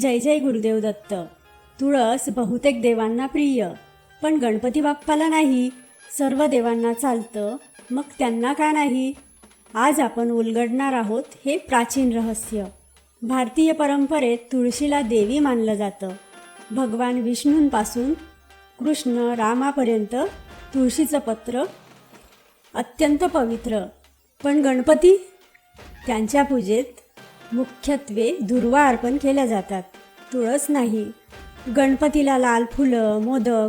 जय जय गुरुदेव दत्त. तुळस बहुतेक देवांना प्रिय. पण गणपती बाप्पाला नाही. सर्व देवांना चालतं. मग त्यांना का नाही? आज आपण उलगडणार आहोत हे प्राचीन रहस्य. भारतीय परंपरेत तुळशीला देवी मानलं जातं. भगवान विष्णूंपासून कृष्ण रामापर्यंत तुळशीचं पत्र अत्यंत पवित्र. पण गणपती? त्यांच्या पूजेत मुख्यत्वे दुर्वा अर्पण केल्या जातात. तुळस नाही गणपतीला लाल फुलं मोदक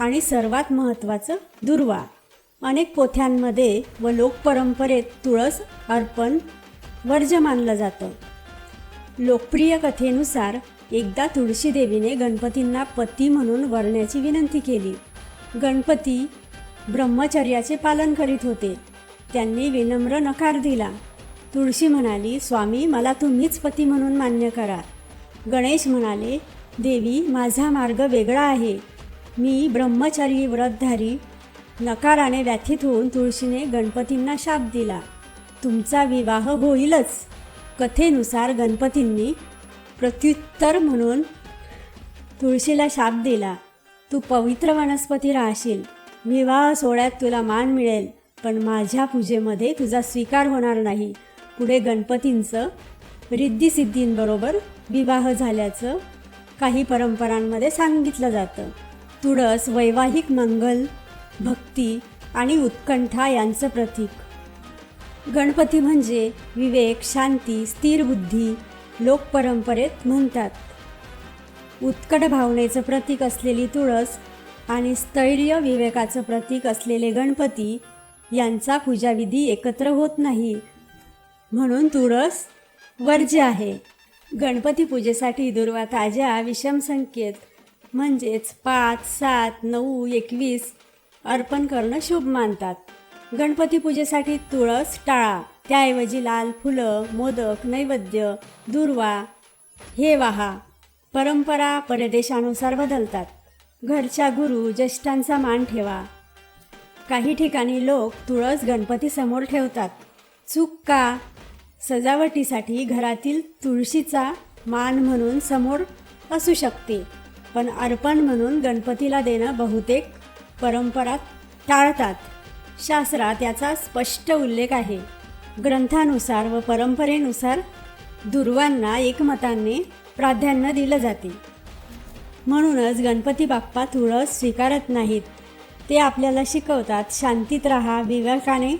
आणि सर्वात महत्त्वाचं दुर्वा. अनेक पोथ्यांमध्ये व लोकपरंपरेत तुळस अर्पण वर्ज्य मानलं जातं. लोकप्रिय कथेनुसार एकदा तुळशी देवीने गणपतींना पती म्हणून वरण्याची विनंती केली. गणपती ब्रह्मचर्याचे पालन करीत होते. त्यांनी विनम्र नकार दिला. तुळशी म्हणाली स्वामी मला तुम्हीच पती म्हणून मान्य करा. गणेश म्हणाले देवी माझा मार्ग वेगळा आहे. मी ब्रह्मचारी व्रतधारी नकाराने व्यथित होऊन तुळशीने गणपतींना शाप दिला. तुमचा विवाह होईलच. कथेनुसार गणपतींनी प्रत्युत्तर म्हणून तुळशीला शाप दिला. तू पवित्र वनस्पती राहशील. विवाह सोहळ्यात तुला मान मिळेल. पण माझ्या पूजेमध्ये तुझा स्वीकार होणार नाही. पुढे गणपतींचं रिद्धिसिद्धींबरोबर विवाह झाल्याचं काही परंपरांमध्ये सांगितलं जातं. तुळस वैवाहिक मंगल भक्ती आणि उत्कंठा यांचं प्रतीक. गणपती म्हणजे विवेक शांती स्थिर बुद्धी लोकपरंपरेत म्हणतात. उत्कट भावनेचं प्रतीक असलेली तुळस आणि स्थैर्य विवेकाचं प्रतीक असलेले गणपती यांचा पूजाविधी एकत्र होत नाही. म्हणून तुळस वर्ज्य आहे. गणपती पूजेसाठी दुर्वा ताज्या विषम संख्येत म्हणजेच पाच सात नऊ एकवीस अर्पण करणं शुभ मानतात. गणपती पूजेसाठी तुळस टाळा. त्याऐवजी लाल फुलं मोदक नैवेद्य दुर्वा हे वाहा. परंपरा परदेशानुसार बदलतात. घरच्या गुरु ज्येष्ठांचा मान ठेवा. काही ठिकाणी लोक तुळस गणपतीसमोर ठेवतात. चूक का सजावटीसाठी घरातील तुळशीचा मान म्हणून समोर असू शकते पण अर्पण म्हणून गणपतीला देणं बहुतेक परंपरा टाळतात. शास्त्रात याचा स्पष्ट उल्लेख आहे. ग्रंथानुसार व परंपरेनुसार दुर्वांना एकमताने प्राधान्य दिलं जाते. म्हणूनच गणपती बाप्पा तुळस स्वीकारत नाहीत. ते आपल्याला शिकवतात शांतीत राहा विवेकाने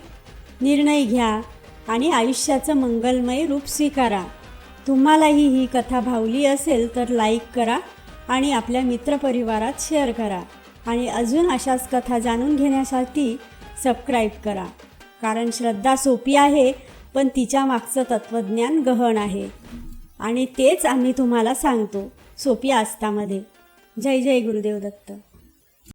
निर्णय घ्या आणि आयुष्याचं मंगलमय रूप स्वीकारा. तुम्हालाही ही कथा भावली असेल तर लाईक करा आणि आपल्या मित्रपरिवारात शेअर करा. आणि अजून अशाच कथा जाणून घेण्यासाठी सबस्क्राईब करा. कारण श्रद्धा सोपी आहे पण तिच्या मागचं तत्त्वज्ञान गहन आहे. आणि तेच आम्ही तुम्हाला सांगतो सोपी आस्थामध्ये. जय जय गुरुदेव दत्त.